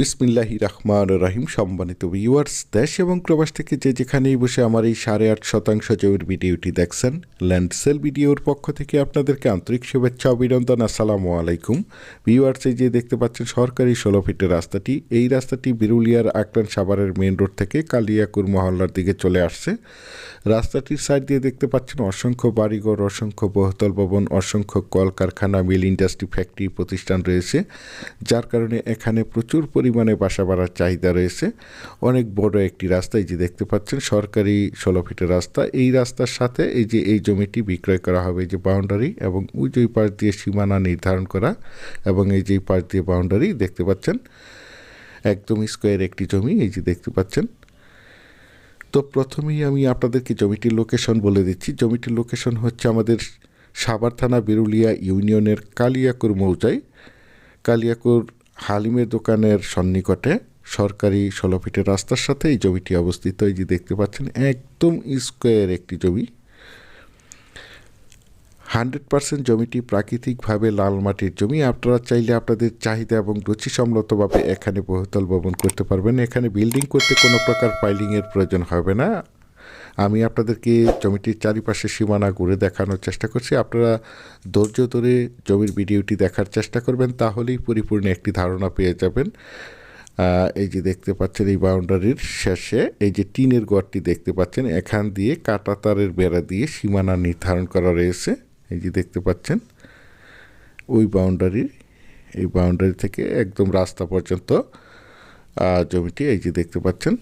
বিসমিল্লাহি রহমান রাহিম, সম্মানিত ভিউয়ার্স দেশ এবং প্রবাস থেকে যে যেখানেই বসে আমার এই সাড়ে আট শতাংশ জমির ভিডিওটি দেখছেন ল্যান্ড সেল ভিডিওর পক্ষ থেকে আপনাদেরকে আন্তরিক শুভেচ্ছা, অভিনন্দন, আসসালামু আলাইকুম। ভিউয়ার্স এই যে দেখতে পাচ্ছেন, সরকারি ষোলো ফিটের রাস্তাটি। এই রাস্তাটি বিরুলিয়ার আকরান সাভারের মেন রোড থেকে কালিয়াকুর মহল্লার দিকে চলে আসছে। রাস্তাটির সাইড দিয়ে দেখতে পাচ্ছেন, অসংখ্য বাড়িঘর, অসংখ্য বহুতল ভবন, অসংখ্য কলকারখানা মিল ইন্ডাস্ট্রি ফ্যাক্টরি প্রতিষ্ঠান রয়েছে। যার কারণে এখানে প্রচুর পরিমাণে বাসা বাড়ার চাহিদা রয়েছে। অনেক বড় একটি রাস্তা এই যে দেখতে পাচ্ছেন, সরকারি ষোলো ফিটের রাস্তা। এই রাস্তার সাথে এই যে এই জমিটি বিক্রয় করা হবে, এই যে বাউন্ডারি এবং ওই যে পাশ দিয়ে সীমানা নির্ধারণ করা এবং এই যে পাশ দিয়ে বাউন্ডারি দেখতে পাচ্ছেন, একদম স্কোয়ার একটি জমি এই যে দেখতে পাচ্ছেন। তো প্রথমেই আমি আপনাদেরকে জমিটির লোকেশন বলে দিচ্ছি। জমিটির লোকেশন হচ্ছে আমাদের সাভার থানা বিরুলিয়া ইউনিয়নের কালিয়াকুর মৌজায়। কালিয়াকুর হালিমের দোকানের সন্নিকটে সরকারি ষোলো ফিটের রাস্তার সাথে এই জমিটি অবস্থিত। এই যে দেখতে পাচ্ছেন, একদম স্কোয়ার একটি জমি। হান্ড্রেড পার্সেন্ট জমিটি প্রাকৃতিকভাবে লাল মাটির জমি। আপনারা চাইলে আপনাদের চাহিদা এবং রুচিসম্মতভাবে এখানে বহুতল ভবন করতে পারবেন। এখানে বিল্ডিং করতে কোনো প্রকার পাইলিংয়ের প্রয়োজন হবে না। আমি আপনাদেরকে জমিটির চারিপাশে সীমানা ঘুরে দেখানোর চেষ্টা করছি। আপনারা ধৈর্য ধরে জমির ভিডিওটি দেখার চেষ্টা করবেন, তাহলেই পরিপূর্ণ একটি ধারণা পেয়ে যাবেন। এই যে দেখতে পাচ্ছেন এই বাউন্ডারির শেষে, এই যে টিনের ঘরটি দেখতে পাচ্ছেন, এখান দিয়ে কাটা তারের বেড়া দিয়ে সীমানা নির্ধারণ করা রয়েছে। এই যে দেখতে পাচ্ছেন, ওই বাউন্ডারি এই বাউন্ডারি থেকে একদম রাস্তা পর্যন্ত জমিটি এই যে দেখতে পাচ্ছেন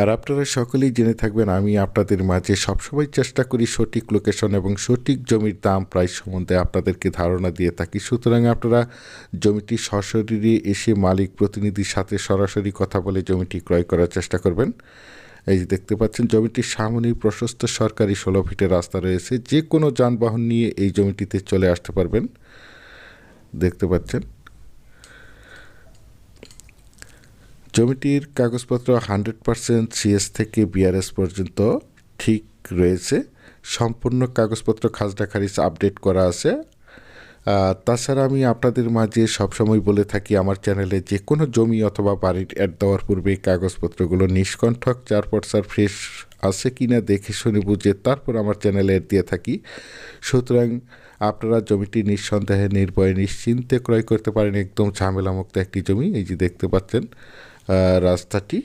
আর আপনারা সকলেই জেনে থাকবেন, আমি আপনাদের মাঝে সবসময় চেষ্টা করি সঠিক লোকেশন এবং সঠিক জমির দাম প্রাইস সম্বন্ধে আপনাদেরকে ধারণা দিয়ে থাকি। সুতরাং আপনারা জমিটি সশরীরে এসে মালিক, প্রতিনিধির সাথে সরাসরি কথা বলে জমিটি ক্রয় করার চেষ্টা করবেন। এই যে দেখতে পাচ্ছেন, জমিটির সামনেই প্রশস্ত সরকারি ষোলো ফিটের রাস্তা রয়েছে। যে কোনো যানবাহন নিয়ে এই জমিটিতে চলে আসতে পারবেন। দেখতে পাচ্ছেন জমিটির কাগজপত্র হান্ড্রেড পারসেন্ট সিএস থেকে বিআরএস পর্যন্ত ঠিক রয়েছে। সম্পূর্ণ কাগজপত্র খাজনা খারিজ আপডেট করা আছে। তাছাড়া আমি আপনাদের মাঝে সবসময় বলে থাকি, আমার চ্যানেলে যে কোনো জমি অথবা বাড়ির অ্যাড দেওয়ার পূর্বে কাগজপত্রগুলো নিষ্কণ্ঠক চার পর্সার ফ্রেশ আছে কি না দেখে শুনে বুঝে তারপর আমার চ্যানেলে অ্যাড দিয়ে থাকি। সুতরাং আপনারা জমিটি নিঃসন্দেহে নির্ভয়ে নিশ্চিন্তে ক্রয় করতে পারেন। একদম ঝামেলামুক্ত একটি জমি, এই যে দেখতে পাচ্ছেন। রাস্তাটি।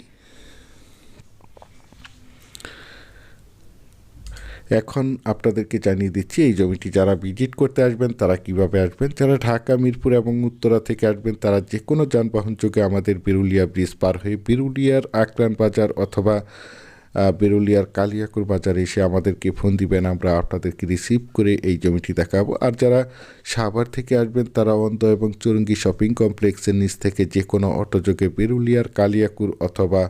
এখন আপনাদেরকে জানিয়ে দিচ্ছি, এই জমিটি যারা ভিজিট করতে আসবেন, তারা কীভাবে আসবেন? যারা ঢাকা, মিরপুর এবং উত্তরা থেকে আসবেন, তারা যে কোনো যানবাহন যোগে আমাদের বিরুলিয়া ব্রিজ পার হয়ে বিরুলিয়ার আকরান বাজার অথবা বেরুলিয়ার কালিয়াকুর বাজারে এসে আমাদেরকে ফোন দিবেন, আমরা আপনাদেরকে রিসিভ করে এই জমিটি দেখাবো। আর যারা সাভার থেকে আসবেন, তারা অন্ধ এবং চুরঙ্গি শপিং কমপ্লেক্সের নিচ থেকে যে কোনো অটোযোগে বেরুলিয়ার কালিয়াকুর অথবা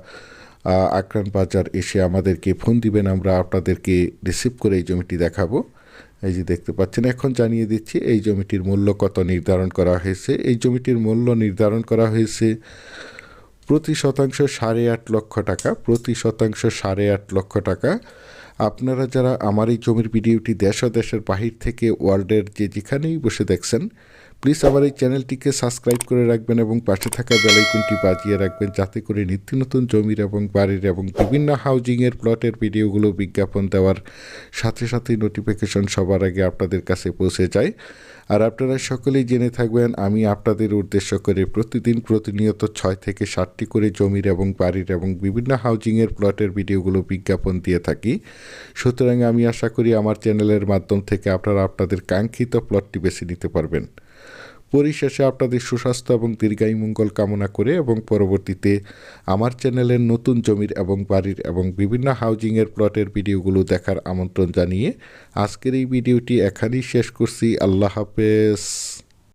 আকরান বাজার এসে আমাদেরকে ফোন দিবেন, আমরা আপনাদেরকে রিসিভ করে এই জমিটি দেখাবো। এই যে দেখতে পাচ্ছেন, এখন জানিয়ে দিচ্ছি, এই জমিটির মূল্য কত নির্ধারণ করা হয়েছে। এই জমিটির মূল্য নির্ধারণ করা হয়েছে প্রতি শতাংশ সাড়ে আট লক্ষ টাকা প্রতি শতাংশ সাড়ে আট লক্ষ টাকা। আপনারা যারা আমার এই জমির ভিডিওটি দেশ ও দেশের বাহির থেকে ওয়ার্ল্ডের যে যেখানেই বসে দেখছেন প্লিজ আমার এই চ্যানেলটিকে সাবস্ক্রাইব করে রাখবেন এবং পাশে থাকা বেলাইকনটি বাজিয়ে রাখবেন যাতে করে নিত্য নতুন জমির এবং বাড়ির এবং বিভিন্ন হাউজিংয়ের প্লটের ভিডিওগুলো বিজ্ঞাপন দেওয়ার সাথে সাথে নোটিফিকেশন সবার আগে আপনাদের কাছে পৌঁছে যায়। আর আপনারা সকলেই জেনে থাকবেন, আমি আপনাদের উদ্দেশ্য করে প্রতিদিন প্রতিনিয়ত ছয় থেকে ষাটটি করে জমির এবং বাড়ির এবং বিভিন্ন হাউজিংয়ের প্লটের ভিডিওগুলো বিজ্ঞাপন দিয়ে থাকি। সুতরাং আমি আশা করি আমার চ্যানেলের মাধ্যম থেকে আপনারা আপনাদের কাঙ্ক্ষিত প্লটটি বেছে নিতে পারবেন। পরিশেষে আপনাদের সুস্বাস্থ্য এবং দীর্ঘায়ু মঙ্গল কামনা করে এবং পরবর্তীতে আমার চ্যানেলের নতুন জমির এবং বাড়ির এবং বিভিন্ন হাউজিংয়ের প্লটের ভিডিওগুলো দেখার আমন্ত্রণ জানিয়ে আজকের এই ভিডিওটি এখানেই শেষ করছি। আল্লাহ হাফেজ।